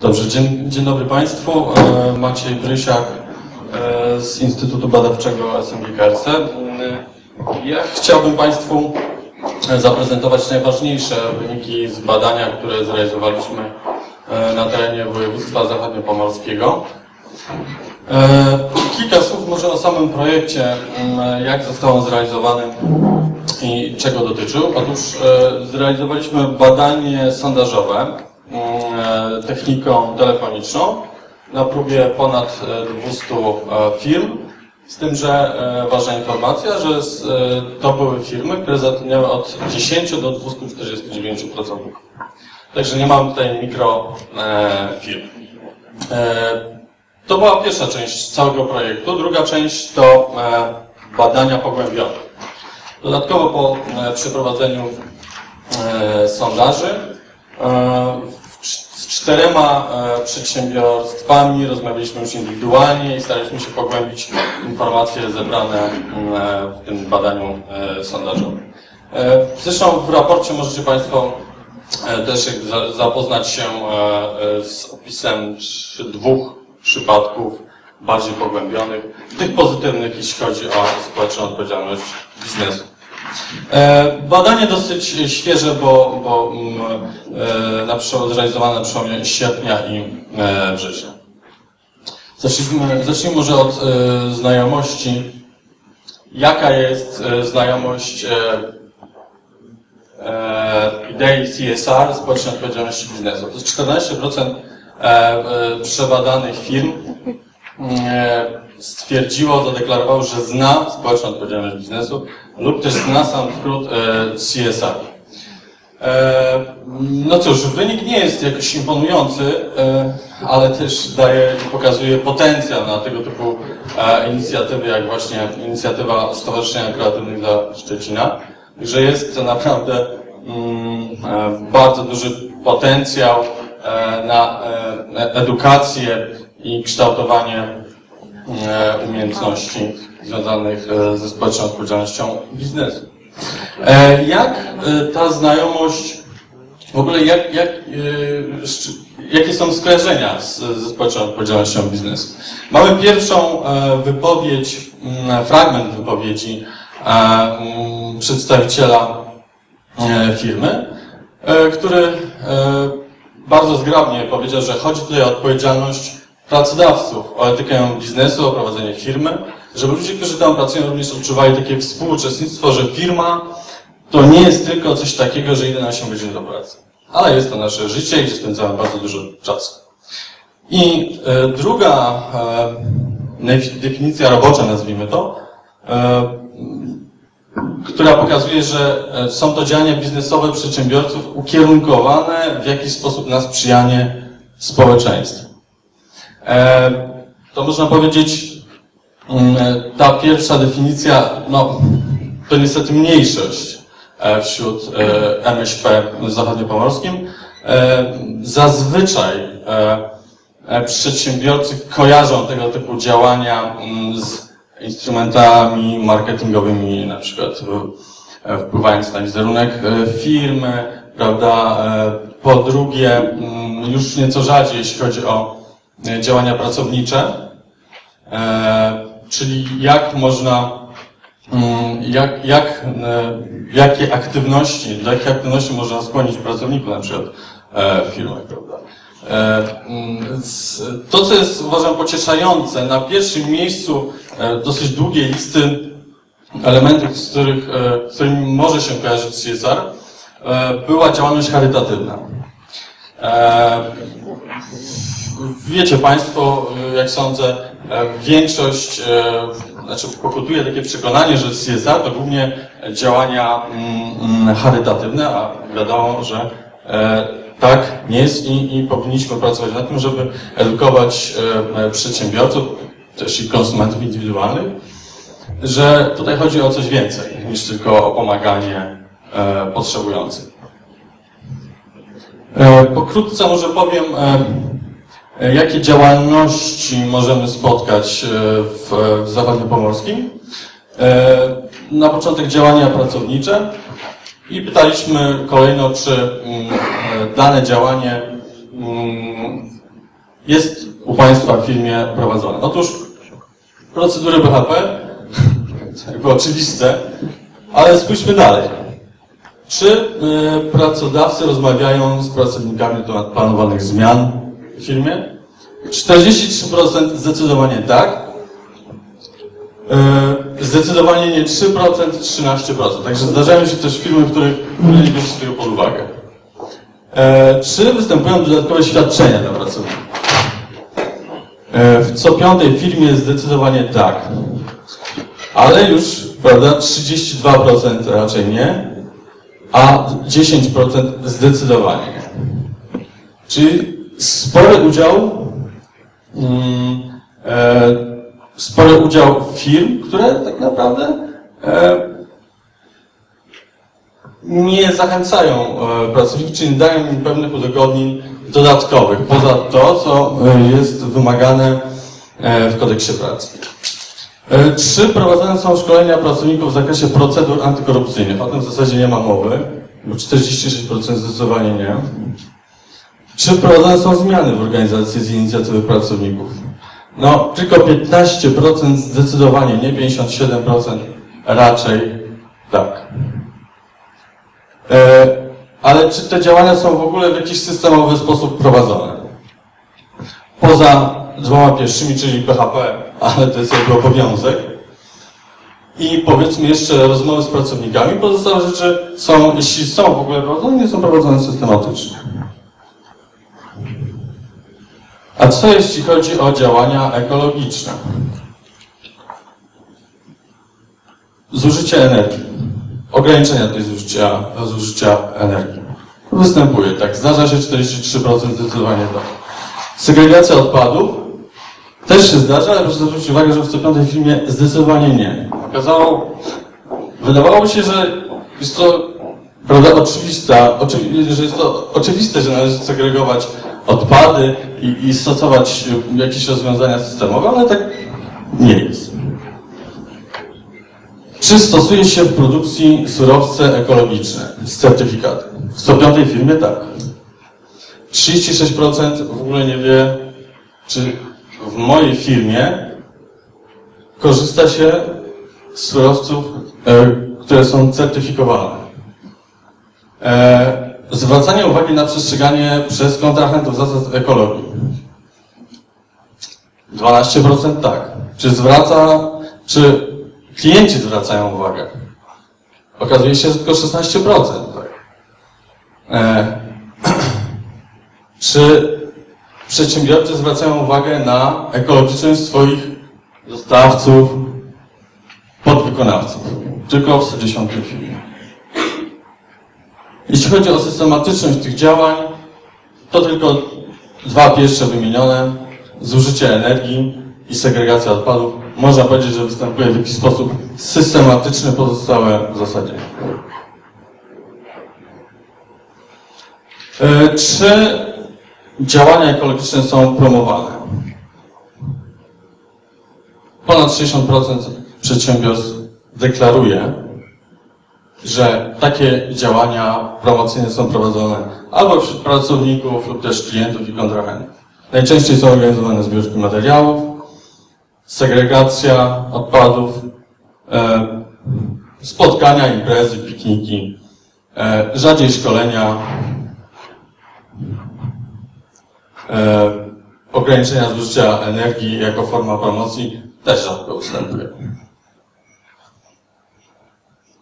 Dobrze, dzień, dzień dobry Państwu. E, Maciej Brysiak e, z Instytutu Badawczego SMG KRC. E, Ja chciałbym Państwu zaprezentować najważniejsze wyniki z badania, które zrealizowaliśmy na terenie województwa zachodniopomorskiego. Kilka słów może o samym projekcie, jak został on zrealizowany i czego dotyczył. Otóż zrealizowaliśmy badanie sondażowe techniką telefoniczną na próbie ponad e, 200 e, firm. Z tym, że e, ważna informacja, że e, to były firmy, które zatrudniały od 10 do 249%. Także nie mamy tutaj mikro e, firm. E, to była pierwsza część całego projektu. Druga część to e, badania pogłębione. Dodatkowo po e, przeprowadzeniu e, sondaży e, z czterema e, przedsiębiorstwami rozmawialiśmy już indywidualnie i staraliśmy się pogłębić informacje zebrane m, e, w tym badaniu e, sondażowym. E, Zresztą w raporcie możecie Państwo e, też zapoznać się e, e, z opisem dwóch przypadków bardziej pogłębionych, tych pozytywnych, jeśli chodzi o społeczną odpowiedzialność biznesu. E, Badanie dosyć świeże, bo, bo mm, e, zrealizowane na przełomie sierpnia i e, września. Zacznijmy, zacznijmy może od e, znajomości. Jaka jest znajomość idei CSR, społecznej odpowiedzialności biznesu? To jest 14% e, e, przebadanych firm e, stwierdziło, zadeklarowało, że zna społeczną odpowiedzialność biznesu lub też zna sam skrót e, CSR. E, No cóż, wynik nie jest jakoś imponujący, e, ale też daje, pokazuje potencjał na tego typu inicjatywy, jak właśnie inicjatywa Stowarzyszenia Kreatywnych dla Szczecina, że jest to naprawdę mm, bardzo duży potencjał na edukację i kształtowanie umiejętności związanych e, ze społeczną odpowiedzialnością biznesu. E, Jak e, ta znajomość, w ogóle jak, jak, e, jakie są skojarzenia ze społeczną odpowiedzialnością biznesu? Mamy pierwszą e, wypowiedź, mm, fragment wypowiedzi e, mm, przedstawiciela e, firmy, e, który e, bardzo zgrabnie powiedział, że chodzi tutaj o odpowiedzialność pracodawców, o etykę biznesu, o prowadzenie firmy, żeby ludzie, którzy tam pracują, również odczuwali takie współuczestnictwo, że firma to nie jest tylko coś takiego, że idę na 8 godzin do pracy, ale jest to nasze życie, gdzie spędzamy bardzo dużo czasu. I e, druga e, definicja robocza, nazwijmy to, e, która pokazuje, że e, są to działania biznesowe przedsiębiorców ukierunkowane w jakiś sposób na sprzyjanie społeczeństwu. E, To można powiedzieć, mm, ta pierwsza definicja, no, to niestety mniejszość e, wśród e, MŚP zachodniopomorskim. E, Zazwyczaj e, e, przedsiębiorcy kojarzą tego typu działania mm, z instrumentami marketingowymi, na przykład e, wpływając na wizerunek e, firmy, prawda? E, Po drugie, mm, już nieco rzadziej, jeśli chodzi o e, działania pracownicze, e, czyli jak można, mm, jak, jak, e, jakie aktywności, do jakich aktywności można skłonić pracowników na przykład e, firmach, prawda? E, mm, To, co jest uważam pocieszające, na pierwszym miejscu e, dosyć długiej listy elementów, z, których, e, z którymi może się kojarzyć CSR, e, była działalność charytatywna. Wiecie Państwo, e, jak sądzę, e, większość, e, znaczy pokutuje takie przekonanie, że CSR to głównie działania mm, mm, charytatywne, a wiadomo, że e, tak nie jest i, i powinniśmy pracować nad tym, żeby edukować przedsiębiorców, też i konsumentów indywidualnych, że tutaj chodzi o coś więcej niż tylko o pomaganie potrzebującym. Pokrótce może powiem, jakie działalności możemy spotkać e, w, w Zachodniopomorskim. E, Na początek działania pracownicze i pytaliśmy kolejno, czy mm, e, dane działanie mm, jest u Państwa w firmie prowadzone? Otóż procedury BHP, jakby oczywiste, ale spójrzmy dalej. Czy pracodawcy rozmawiają z pracownikami na temat planowanych zmian w firmie? 43% zdecydowanie tak. Y, zdecydowanie nie 3%, 13%. Także zdarzają się też firmy, w których nie bierze się tego pod uwagę. E, czy występują dodatkowe świadczenia dla pracowników? E, w co piątej firmie zdecydowanie tak. Ale już, prawda, 32% raczej nie, a 10% zdecydowanie nie. Czyli spory udział, mm, e, spory udział firm, które tak naprawdę e, nie zachęcają e, pracowników, czy nie dają im pewnych udogodnień dodatkowych, poza to, co jest wymagane w kodeksie pracy. Czy prowadzone są szkolenia pracowników w zakresie procedur antykorupcyjnych? O tym w zasadzie nie ma mowy, bo 46% zdecydowanie nie. Czy prowadzone są zmiany w organizacji z inicjatywy pracowników? No, tylko 15% zdecydowanie nie, 57% raczej tak. E, ale czy te działania są w ogóle w jakiś systemowy sposób prowadzone? Poza dwoma pierwszymi, czyli PHP, ale to jest jakby obowiązek. I powiedzmy jeszcze rozmowy z pracownikami. Pozostałe rzeczy są, jeśli są w ogóle prowadzone, nie są prowadzone systematycznie. A co jeśli chodzi o działania ekologiczne? Zużycie energii. Ograniczenia tej zużycia, zużycia energii. Występuje, tak. Zdarza się 43% zdecydowanie tak. Segregacja odpadów też się zdarza, ale proszę zwrócić uwagę, że w co piątej filmie zdecydowanie nie. Okazało, wydawało się, że jest to prawda, oczywista, oczywi, że jest to oczywiste, że należy segregować odpady i, i stosować jakieś rozwiązania systemowe, ale tak nie jest. Czy stosuje się w produkcji surowce ekologiczne z certyfikatem? W co piątej firmie tak. 36% w ogóle nie wie, czy w mojej firmie korzysta się z surowców, e, które są certyfikowane. Zwracanie uwagi na przestrzeganie przez kontrahentów zasad ekologii. 12% tak. Czy zwraca, czy klienci zwracają uwagę? Okazuje się, że tylko 16%. Tak. E, czy przedsiębiorcy zwracają uwagę na ekologiczność swoich dostawców, podwykonawców? Tylko w 110 chwili. Jeśli chodzi o systematyczność tych działań, to tylko dwa pierwsze wymienione, zużycie energii i segregacja odpadów. Można powiedzieć, że występuje w jakiś sposób systematyczny, pozostałe w zasadzie. E, Czy działania ekologiczne są promowane? Ponad 60% przedsiębiorstw deklaruje, że takie działania promocyjne są prowadzone albo wśród pracowników lub też klientów i kontrahentów. Najczęściej są organizowane zbiórki materiałów, segregacja odpadów, e, spotkania, imprezy, pikniki, e, rzadziej szkolenia, e, ograniczenia zużycia energii jako forma promocji też rzadko występuje.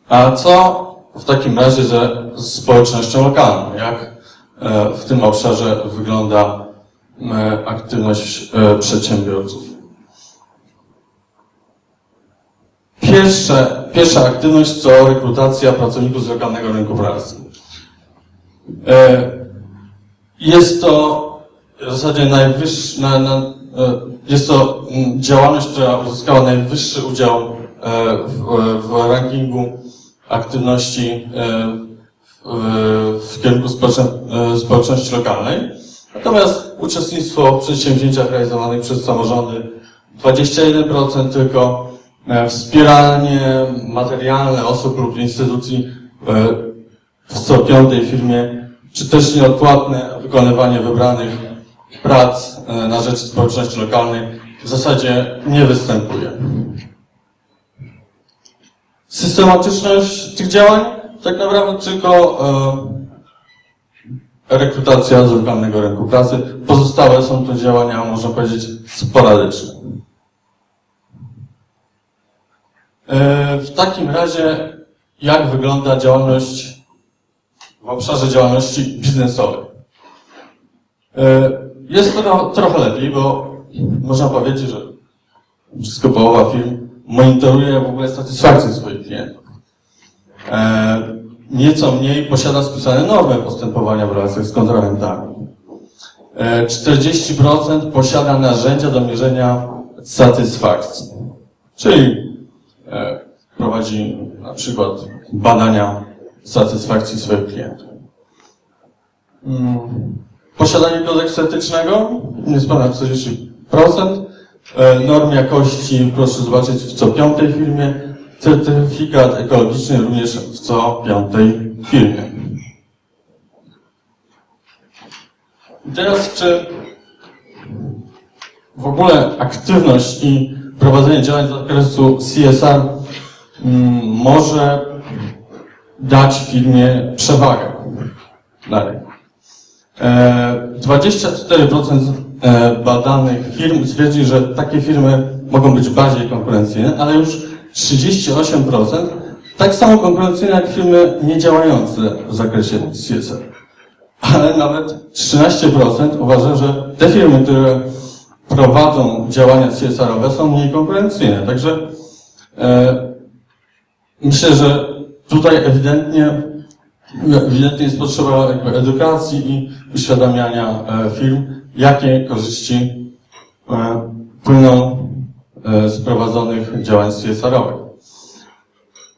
A co w takim razie ze społecznością lokalną? Jak e, w tym obszarze wygląda e, aktywność e, przedsiębiorców? Pierwsze, pierwsza aktywność to rekrutacja pracowników z lokalnego rynku pracy. Jest to w zasadzie najwyższy, na, na, jest to działalność, która uzyskała najwyższy udział w, w rankingu aktywności w, w kierunku społeczności lokalnej. Natomiast uczestnictwo w przedsięwzięciach realizowanych przez samorządy 21% tylko, wspieranie materialne osób lub instytucji w co piątej firmie, czy też nieodpłatne wykonywanie wybranych prac e, na rzecz społeczności lokalnej w zasadzie nie występuje. Systematyczność tych działań tak naprawdę tylko e, rekrutacja z lokalnego rynku pracy. Pozostałe są to działania, można powiedzieć, sporadyczne. E, w takim razie, jak wygląda działalność w obszarze działalności biznesowej? E, jest to trochę lepiej, bo można powiedzieć, że wszystko połowa firm monitoruje w ogóle satysfakcję swoich klientów. E, nieco mniej posiada spisane normy postępowania w relacjach z kontrahentami. 40% posiada narzędzia do mierzenia satysfakcji. Czyli E, prowadzi na przykład badania satysfakcji swoich klientów. Mm. Posiadanie kodeksu etycznego jest ponad 40%. E, norm jakości proszę zobaczyć w co piątej firmie. Certyfikat ekologiczny również w co piątej firmie. I teraz czy w ogóle aktywność i prowadzenie działań z zakresu CSR mm, może dać firmie przewagę rynku. 24% e, e, badanych firm twierdzi, że takie firmy mogą być bardziej konkurencyjne, ale już 38% tak samo konkurencyjne jak firmy niedziałające w zakresie CSR. Ale nawet 13% uważa, że te firmy, które prowadzą działania CSR-owe są mniej konkurencyjne. Także e, myślę, że tutaj ewidentnie, ewidentnie jest potrzeba edukacji i uświadamiania e, firm, jakie korzyści e, płyną e, z prowadzonych działań CSR-owych.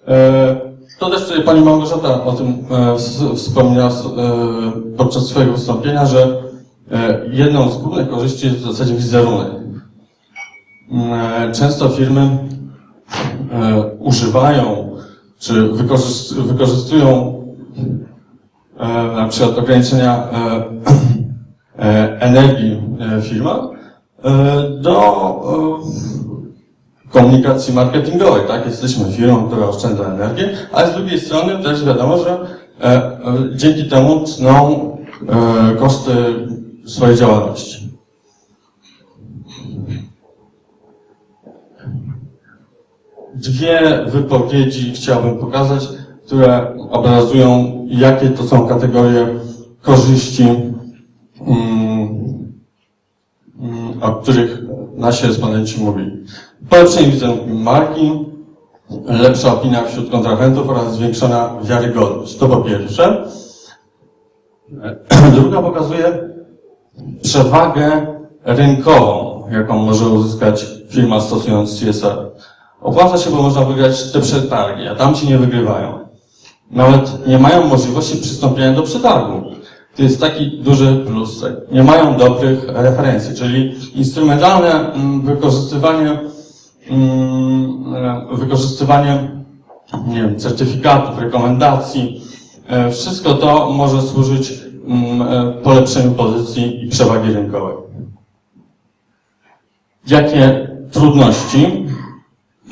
E, to też tutaj Pani Małgorzata o tym wspomniała podczas swojego wystąpienia, że jedną z głównych korzyści jest w zasadzie wizerunek. Często firmy używają czy wykorzystują na przykład ograniczenia energii firma do komunikacji marketingowej, tak? Jesteśmy firmą, która oszczędza energię, ale z drugiej strony też wiadomo, że dzięki temu tną koszty swojej działalności. Dwie wypowiedzi chciałbym pokazać, które obrazują, jakie to są kategorie korzyści, mm, mm, o których nasi respondenci mówili. Polepszenie wizerunku marki, lepsza opinia wśród kontrahentów oraz zwiększona wiarygodność. To po pierwsze. Druga pokazuje przewagę rynkową, jaką może uzyskać firma stosując CSR. Opłaca się, bo można wygrać te przetargi, a tam ci nie wygrywają. Nawet nie mają możliwości przystąpienia do przetargu. To jest taki duży plus. Nie mają dobrych referencji, czyli instrumentalne mm, wykorzystywanie, mm, wykorzystywanie nie wiem, certyfikatów, rekomendacji, e, wszystko to może służyć Mm, e, polepszeniu pozycji i przewagi rynkowej. Jakie trudności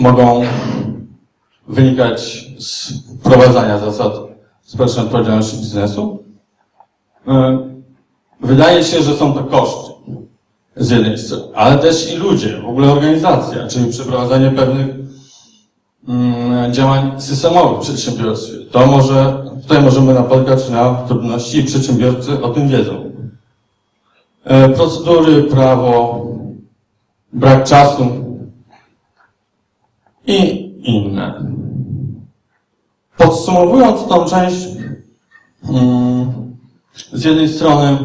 mogą wynikać z wprowadzania zasad społecznej odpowiedzialności biznesu? E, wydaje się, że są to koszty z jednej strony, ale też i ludzie, w ogóle organizacja, czyli przeprowadzanie pewnych mm, działań systemowych w przedsiębiorstwie. To może Tutaj możemy napotkać na trudności i przedsiębiorcy o tym wiedzą. E, procedury, prawo, brak czasu i inne. Podsumowując tą część, mm, jednej strony,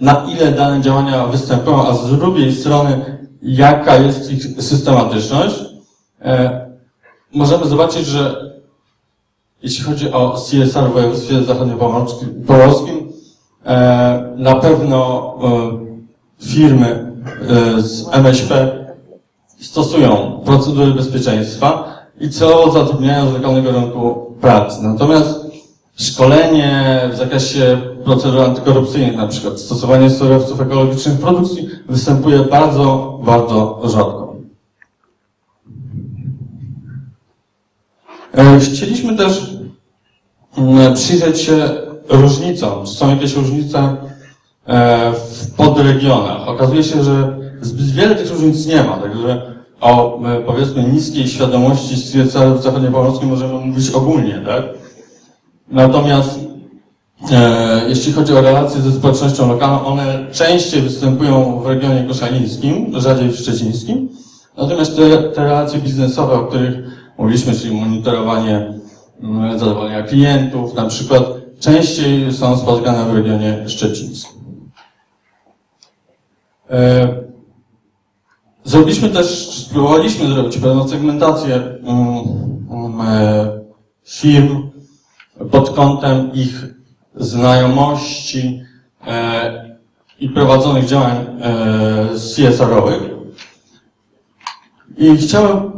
na ile dane działania występują, a z drugiej strony, jaka jest ich systematyczność, e, możemy zobaczyć, że jeśli chodzi o CSR w województwie zachodniopomorskim, e, na pewno e, firmy z MŚP stosują procedury bezpieczeństwa i celowo zatrudniają z lokalnego rynku pracy. Natomiast szkolenie w zakresie procedur antykorupcyjnych, na przykład stosowanie surowców ekologicznych w produkcji występuje bardzo, bardzo rzadko. E, chcieliśmy też mm, przyjrzeć się różnicom. Czy są jakieś różnice e, w podregionach? Okazuje się, że zbyt wiele tych różnic nie ma, także o e, powiedzmy niskiej świadomości CSR w zachodniopomorskim możemy mówić ogólnie, tak? Natomiast e, jeśli chodzi o relacje ze społecznością lokalną, one częściej występują w regionie koszalińskim, rzadziej w szczecińskim. Natomiast te, te relacje biznesowe, o których mówiliśmy, czyli monitorowanie mm, zadowolenia klientów, na przykład, częściej są spotykane w regionie szczecińskim. E, zrobiliśmy też, spróbowaliśmy zrobić pewną segmentację mm, e, firm pod kątem ich znajomości e, i prowadzonych działań CSR-owych. I chciałem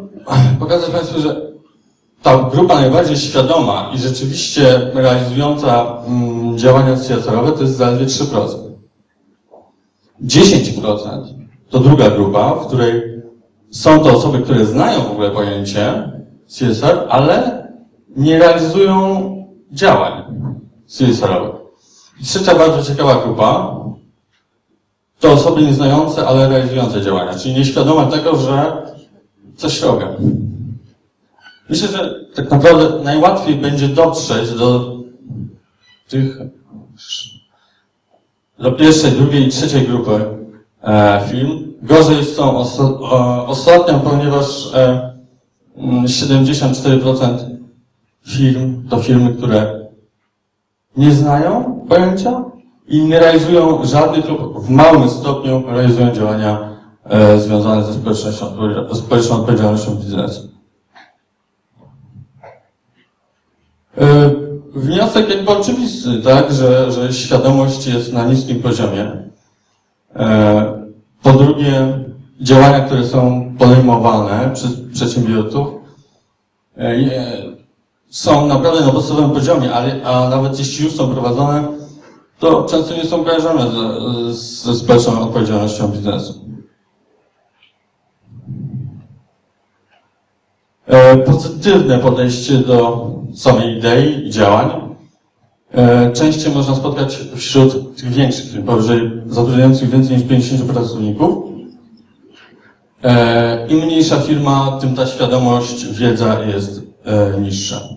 pokazać Państwu, że ta grupa najbardziej świadoma i rzeczywiście realizująca mm, działania CSR-owe to jest zaledwie 3%. 10% to druga grupa, w której są to osoby, które znają w ogóle pojęcie CSR, ale nie realizują działań CSR-owych. Trzecia bardzo ciekawa grupa to osoby nieznające, ale realizujące działania, czyli nieświadome tego, że coś robią. Myślę, że tak naprawdę najłatwiej będzie dotrzeć do tych, do pierwszej, drugiej i trzeciej grupy e. Gorzej z tą ostatnią, ponieważ e, 74% firm to firmy, które nie znają pojęcia i nie realizują żadnych lub w małym stopniu realizują działania e, związane ze społecznością, społeczną odpowiedzialnością biznesu. E, wniosek jakby oczywisty, tak, że, że świadomość jest na niskim poziomie. E, po drugie, działania, które są podejmowane przez przedsiębiorców, e, są naprawdę na podstawowym poziomie, ale, a nawet jeśli już są prowadzone, to często nie są kojarzone ze, ze społeczną odpowiedzialnością biznesu. E, pozytywne podejście do samej idei i działań e, częściej można spotkać wśród tych większych firm, powyżej zatrudniających więcej niż 50 pracowników. E, Im mniejsza firma, tym ta świadomość, wiedza jest niższa.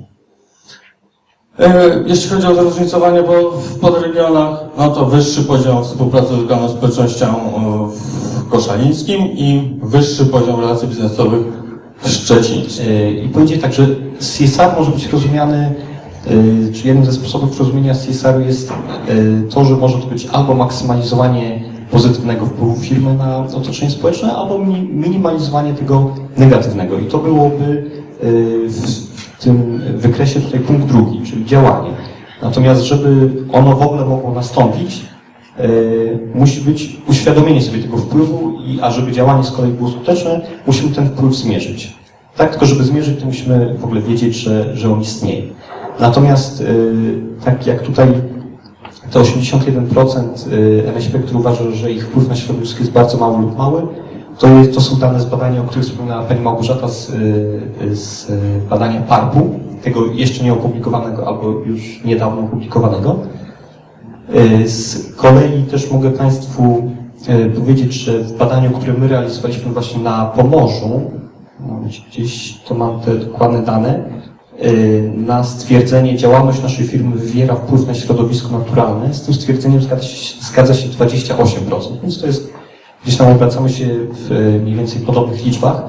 Jeśli chodzi o zróżnicowanie w podregionach, no to wyższy poziom współpracy z lokalną społecznością w Koszalińskim i wyższy poziom relacji biznesowych Szczecin. E, I powiedzieć tak, że CSR może być rozumiany, e, czy jednym ze sposobów rozumienia CSR-u jest e, to, że może to być albo maksymalizowanie pozytywnego wpływu firmy na otoczenie społeczne, albo minimalizowanie tego negatywnego. I to byłoby w tym wykresie tutaj punkt drugi, czyli działanie. Natomiast, żeby ono w ogóle mogło nastąpić, musi być uświadomienie sobie tego wpływu, i, a żeby działanie z kolei było skuteczne, musimy ten wpływ zmierzyć. Tak, tylko żeby zmierzyć, to musimy w ogóle wiedzieć, że, że on istnieje. Natomiast tak jak tutaj te 81% MŚP, które uważa, że ich wpływ na środowisko jest bardzo mały lub mały, to, jest, to są dane z badania, o których wspomniała Pani Małgorzata, z, z badania PARP-u, tego jeszcze nie opublikowanego albo już niedawno opublikowanego. Z kolei też mogę Państwu powiedzieć, że w badaniu, które my realizowaliśmy właśnie na Pomorzu, gdzieś to mam te dokładne dane, na stwierdzenie działalność naszej firmy wywiera wpływ na środowisko naturalne, z tym stwierdzeniem zgadza się, zgadza się 28%, więc to jest, gdzieś tam obracamy się w mniej więcej podobnych liczbach.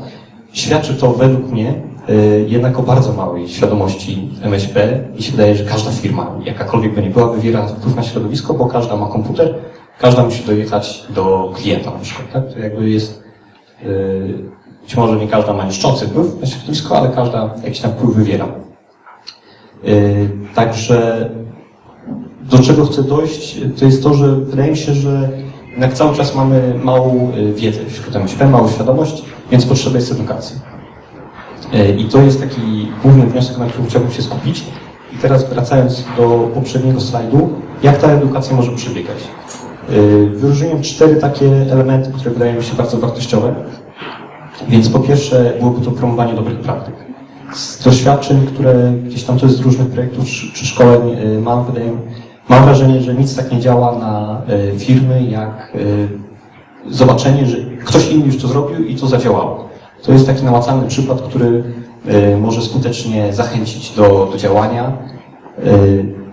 Świadczy to według mnie Y, jednak o bardzo małej świadomości MŚP i się wydaje, że każda firma, jakakolwiek by nie była, wywiera wpływ na środowisko, bo każda ma komputer, każda musi dojechać do klienta na przykład, tak? To jakby jest, y, być może nie każda ma niszczący wpływ na środowisko, ale każda jakiś tam wpływ wywiera. Także do czego chcę dojść, to jest to, że wydaje mi się, że jednak cały czas mamy małą wiedzę wśród MŚP, małą świadomość, więc potrzeba jest edukacji. E, I to jest taki główny wniosek, na którym chciałbym się skupić. I teraz wracając do poprzedniego slajdu, jak ta edukacja może przebiegać? Y, Wyróżniłem cztery takie elementy, które wydają mi się bardzo wartościowe. Więc po pierwsze byłoby to promowanie dobrych praktyk. Z doświadczeń, które gdzieś tam to jest z różnych projektów czy, szkoleń y, mam, wydaje mi, mam wrażenie, że nic tak nie działa na y, firmy, jak y, zobaczenie, że ktoś inny już to zrobił i to zadziałało. To jest taki namacalny przykład, który y, może skutecznie zachęcić do, do działania.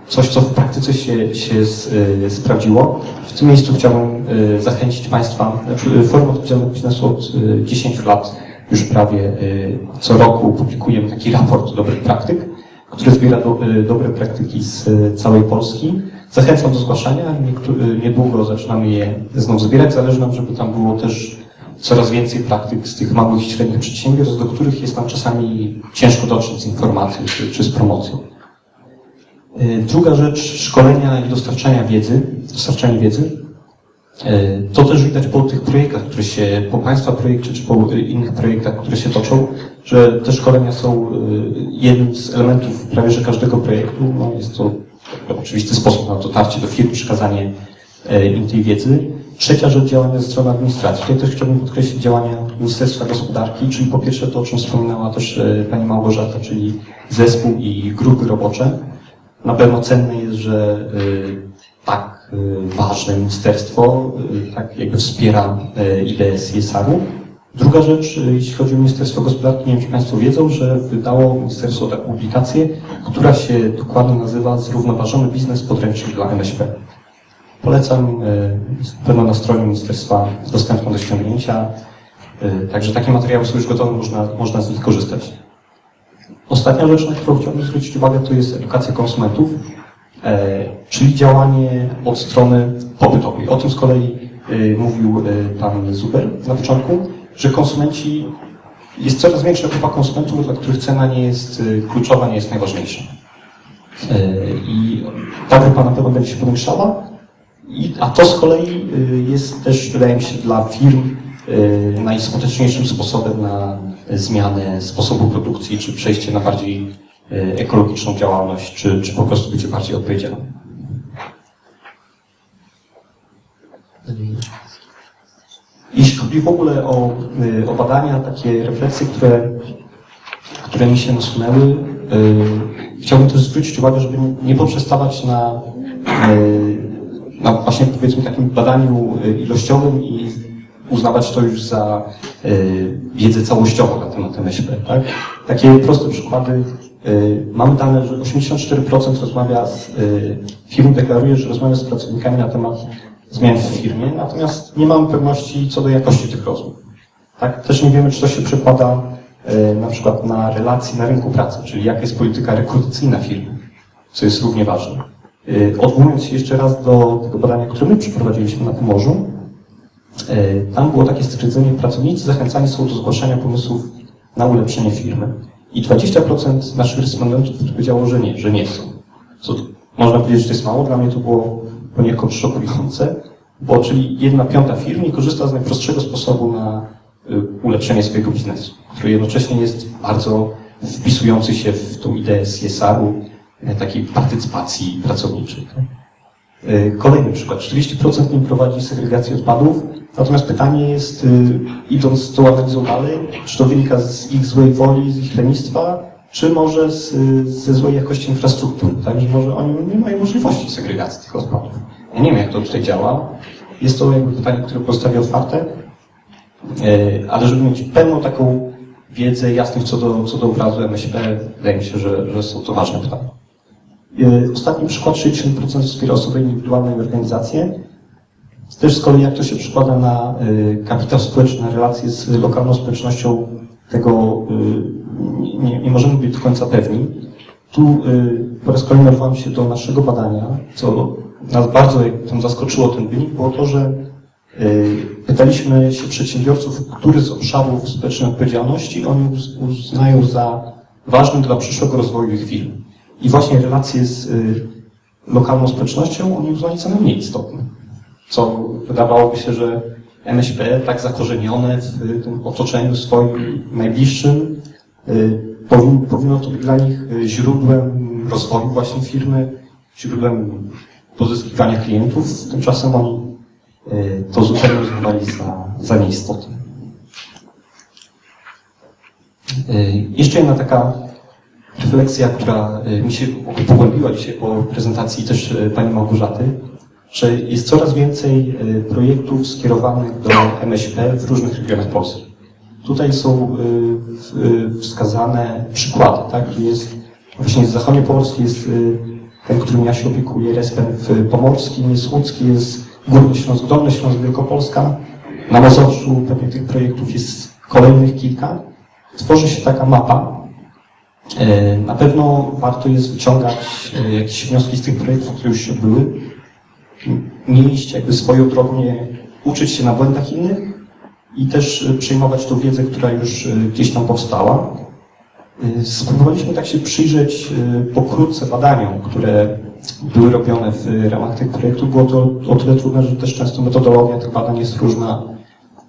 Coś, co w praktyce się, się z, sprawdziło. W tym miejscu chciałbym zachęcić Państwa, znaczy Forum Odpowiedzialnego Biznesu od y, 10 lat już prawie co roku publikujemy taki raport dobrych praktyk, który zbiera do, y, dobre praktyki z y, całej Polski. Zachęcam do zgłaszania, Niektó- y, niedługo zaczynamy je znów zbierać. Zależy nam, żeby tam było też coraz więcej praktyk z tych małych i średnich przedsiębiorstw, do których jest nam czasami ciężko dotrzeć z informacją czy, czy z promocją. Y, Druga rzecz, szkolenia i dostarczania wiedzy, dostarczanie wiedzy. Y, To też widać po tych projektach, które się, po Państwa projekcie czy po y, innych projektach, które się toczą, że te szkolenia są y, jednym z elementów prawie że każdego projektu. No, jest to oczywisty sposób na dotarcie do firm, przekazanie im tej wiedzy. Trzecia rzecz działania ze strony administracji. Tutaj też chciałbym podkreślić działania Ministerstwa Gospodarki, czyli po pierwsze to, o czym wspominała też Pani Małgorzata, czyli zespół i grupy robocze. Na pewno cenne jest, że ważne ministerstwo y, tak jakby wspiera y, ideę CSR-u. Druga rzecz, y, jeśli chodzi o Ministerstwo Gospodarki, nie wiem czy Państwo wiedzą, że wydało ministerstwo taką publikację, która się dokładnie nazywa Zrównoważony biznes podręcznik dla MŚP. Polecam, y, jest pewno na stronie ministerstwa dostępna do ściągnięcia. Y, Także takie materiały są już gotowe, można, można z nich korzystać. Ostatnia rzecz, na którą chciałbym zwrócić uwagę, to jest edukacja konsumentów, czyli działanie od strony popytowej. O tym z kolei e, mówił e, pan Zuber na początku, że konsumenci, jest coraz większa grupa konsumentów, dla których cena nie jest e, kluczowa, nie jest najważniejsza. E, I ta grupa na pewno będzie się powiększała, a to z kolei e, jest też, wydaje mi się, dla firm e, najskuteczniejszym sposobem na zmianę sposobu produkcji, czy przejście na bardziej e, ekologiczną działalność, czy, czy po prostu bycie bardziej odpowiedzialnym. Jeśli chodzi w ogóle o, y, o badania, takie refleksje, które, które mi się nasunęły, y, chciałbym też zwrócić uwagę, żeby nie poprzestawać na, y, na właśnie powiedzmy takim badaniu y, ilościowym i uznawać to już za y, wiedzę całościową na temat MŚP. Tak? Takie proste przykłady. Y, mamy dane, że 84% rozmawia z y, firm, deklaruje, że rozmawia z pracownikami na temat zmian w firmie, natomiast nie mamy pewności co do jakości tych rozmów. Tak? Też nie wiemy, czy to się przekłada y, na przykład na relacje na rynku pracy, czyli jaka jest polityka rekrutacyjna firmy, co jest równie ważne. Odwołując się jeszcze raz do tego badania, które my przeprowadziliśmy na Pomorzu, Tam było takie stwierdzenie, pracownicy zachęcani są do zgłaszania pomysłów na ulepszenie firmy. I 20% naszych respondentów odpowiedziało, że nie, że nie są. Co można powiedzieć, że to jest mało, dla mnie to było poniekąd szokujące, bo czyli jedna piąta firm nie korzysta z najprostszego sposobu na y, ulepszenie swojego biznesu, który jednocześnie jest bardzo wpisujący się w tą ideę CSR-u, e, takiej partycypacji pracowniczej. E, Kolejny przykład. 40% nie prowadzi segregacji odpadów, natomiast pytanie jest, y, idąc tą analizą dalej, czy to wynika z ich złej woli, z ich lenistwa, czy może z, ze złej jakości infrastruktury, tak? Że może oni nie mają możliwości segregacji tych odpadów. Ja nie wiem, jak to tutaj działa. Jest to jakby pytanie, które pozostawię otwarte, ale żeby mieć pełną taką wiedzę, jasność co do, co do obrazu MŚP, wydaje mi się, że, że są to ważne pytania. E, Ostatni przykład, 60% wspiera osoby indywidualne i organizacje. Też z kolei jak to się przekłada na e, kapitał społeczny, na relacje z lokalną społecznością, tego e, nie, nie możemy być do końca pewni. Tu po raz kolejny odwołam się do naszego badania, co nas bardzo tam zaskoczyło ten wynik, było to, że pytaliśmy się przedsiębiorców, który z obszarów społecznej odpowiedzialności oni uz- uznają za ważny dla przyszłego rozwoju ich firm. I właśnie relacje z y, lokalną społecznością oni uznali za najmniej istotne. Co wydawałoby się, że MŚP tak zakorzenione w tym otoczeniu swoim najbliższym y, powin, powinno to być dla nich y, źródłem rozwoju właśnie firmy, źródłem pozyskiwania klientów. Tymczasem oni y, to zupełnie uznawali za, za nieistotne. Y, Jeszcze jedna taka refleksja, która y, mi się pogłębiła dzisiaj po prezentacji też y, pani Małgorzaty, że jest coraz więcej y, projektów skierowanych do MŚP w różnych regionach Polski. Tutaj są wskazane przykłady, tak? Jest właśnie z zachodniej Polski jest ten, którym ja się opiekuję, Respen w Pomorskim, jest Łódzki, jest Górny Śląsk, Dolny Śląsk, Wielkopolska. Na Mazowszu pewnie tych projektów jest kolejnych kilka. Tworzy się taka mapa, Na pewno warto jest wyciągać e, jakieś wnioski z tych projektów, które już się odbyły. Nie iść jakby swoją drogą, nie uczyć się na błędach innych i też e, przyjmować tą wiedzę, która już e, gdzieś tam powstała. E, Spróbowaliśmy tak się przyjrzeć e, pokrótce badaniom, które były robione w ramach tych projektów. Było to o tyle trudne, że też często metodologia tych badań jest różna.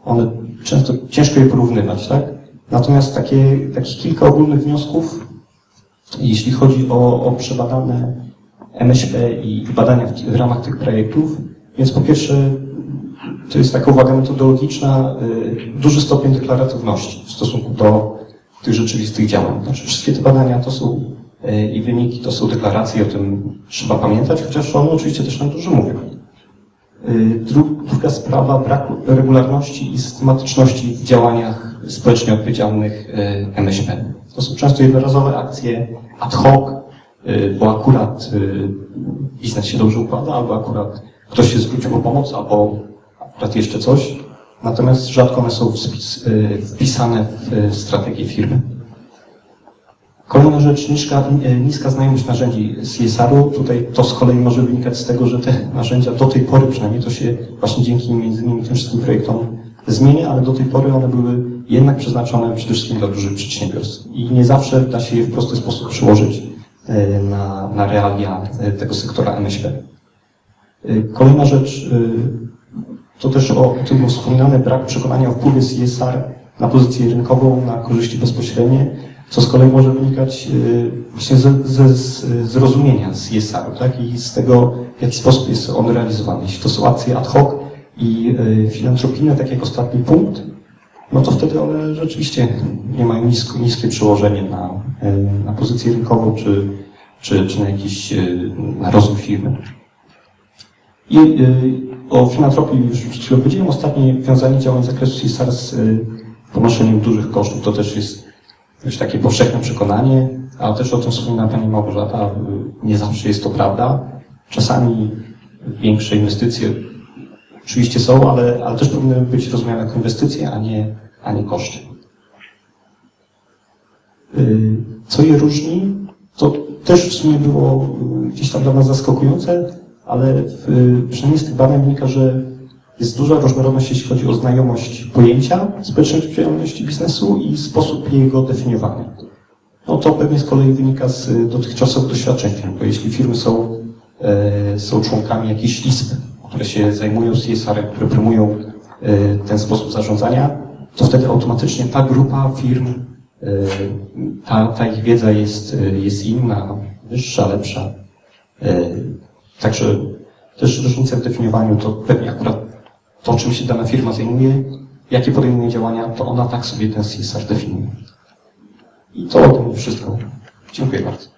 One często ciężko je porównywać, tak? Natomiast takie, takich kilka ogólnych wniosków, jeśli chodzi o, o przebadane MŚP i badania w, w ramach tych projektów. Więc po pierwsze, to jest taka uwaga metodologiczna, y, duży stopień deklaratywności w stosunku do tych rzeczywistych działań. Znaczy wszystkie te badania to są y, i wyniki to są deklaracje, o tym trzeba pamiętać, chociaż one oczywiście też nam dużo mówią. Y, dru- Druga sprawa, brak regularności i systematyczności w działaniach społecznie odpowiedzialnych y, MŚP. To są często jednorazowe akcje ad hoc, y, bo akurat biznes się dobrze układa, albo akurat ktoś się zwrócił o pomoc, albo akurat jeszcze coś. Natomiast rzadko one są wpisane w strategię firmy. Kolejna rzecz, niska, e, niska znajomość narzędzi CSR-u. Tutaj to z kolei może wynikać z tego, że te narzędzia do tej pory przynajmniej to się właśnie dzięki między innymi tym wszystkim projektom zmienia, ale do tej pory one były jednak przeznaczone przede wszystkim dla dużych przedsiębiorstw. I nie zawsze da się je w prosty sposób przełożyć e, na, na realia e, tego sektora MŚP. Kolejna rzecz, to też o tym było wspominane, brak przekonania o wpływie CSR na pozycję rynkową, na korzyści bezpośrednie, co z kolei może wynikać e, właśnie ze, ze z zrozumienia CSR-u, tak? I z tego, w jaki sposób jest on realizowany. Jeśli to są akcje ad hoc i e, filantropijne, tak jak ostatni punkt, no to wtedy one rzeczywiście nie mają nisko, niskie przełożenie na, e, na pozycję rynkową, czy, czy, czy na jakiś, na rozwój firmy. I y, o filantropii już przed chwilą powiedziałem. Ostatnie wiązanie działań z zakresu CSR z y, ponoszeniem dużych kosztów to też jest już takie powszechne przekonanie, a też o tym wspomina Pani Małgorzata. y, Nie zawsze jest to prawda. Czasami większe inwestycje oczywiście są, ale, ale też powinny być rozumiane jako inwestycje, a nie, a nie koszty. Y, Co je różni? To też w sumie było y, gdzieś tam dla nas zaskakujące, ale w, przynajmniej z tych badań wynika, że jest duża różnorodność, jeśli chodzi o znajomość pojęcia społecznej odpowiedzialności biznesu i sposób jego definiowania. No to pewnie z kolei wynika z y, dotychczasowych doświadczeń firm, bo jeśli firmy są, e, są członkami jakichś izb, które się zajmują CSR, które promują e, ten sposób zarządzania, to wtedy automatycznie ta grupa firm, e, ta, ta ich wiedza jest, e, jest inna, wyższa, lepsza. E, Także też różnice w definiowaniu to pewnie akurat to, czym się dana firma zajmuje, jakie podejmuje działania, to ona tak sobie ten CSR definiuje. I to o tym wszystko. Dziękuję bardzo.